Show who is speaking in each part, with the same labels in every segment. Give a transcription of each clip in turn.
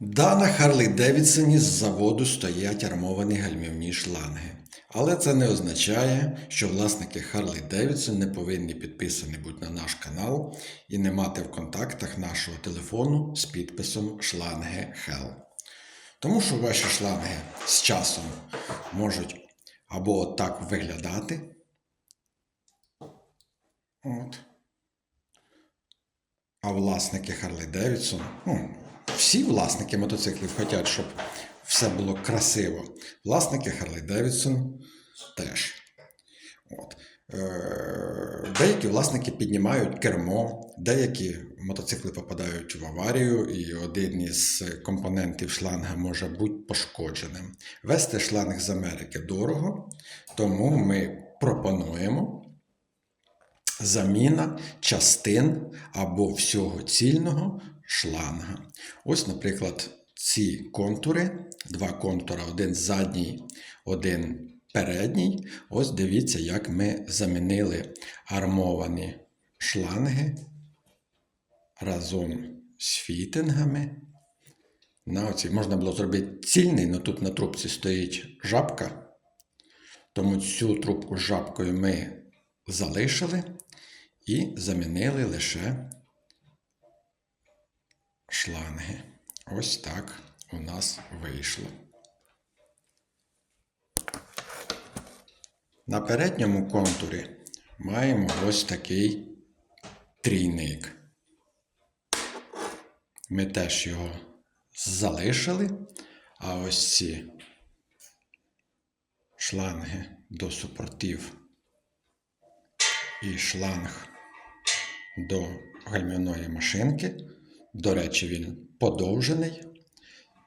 Speaker 1: Да, на Харлі Девідсоні з заводу стоять армовані гальмівні шланги. Але це не означає, що власники Харлі Девідсон не повинні підписані бути на наш канал і не мати в контактах нашого телефону з підписом шланги Hell. Тому що ваші шланги з часом можуть або так виглядати. От. А власники Харлі Девідсон, ну, всі власники мотоциклів хочуть, щоб все було красиво. Власники Харлі Девідсон теж. От. Е, Деякі власники піднімають кермо, деякі мотоцикли попадають в аварію, і один із компонентів шланга може бути пошкодженим. Вести шланг з Америки дорого, тому ми пропонуємо заміна частин або всього цільного шланга. Ось, наприклад, ці контури, два контури, один задній, один передній. Ось дивіться, як ми замінили армовані шланги разом з фітингами. На оці можна було зробити цільний, але тут на трубці стоїть жабка. Тому цю трубку з жабкою ми залишили і замінили лише шланги. Ось так у нас вийшло. На передньому контурі маємо ось такий трійник. Ми теж його залишили, а ось ці шланги до супортів і шланг до гальмівної машинки. До речі, він подовжений.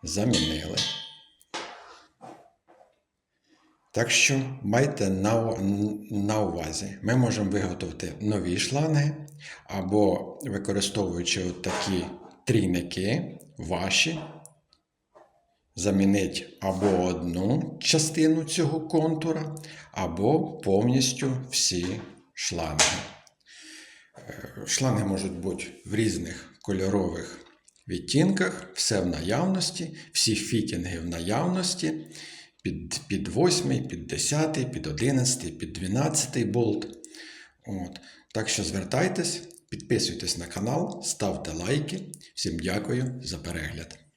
Speaker 1: Замінили. Так що майте на, на увазі, ми можемо виготовити нові шланги, або використовуючи от такі трійники ваші, замінити або одну частину цього контура, або повністю всі шланги. Е, Шланги можуть бути в різних кольорових відтінках, все в наявності, всі фітінги в наявності. Під, під 8, під 10, під 11, під 12 болт. От. Так що звертайтесь, підписуйтесь на канал, ставте лайки. Всім дякую за перегляд.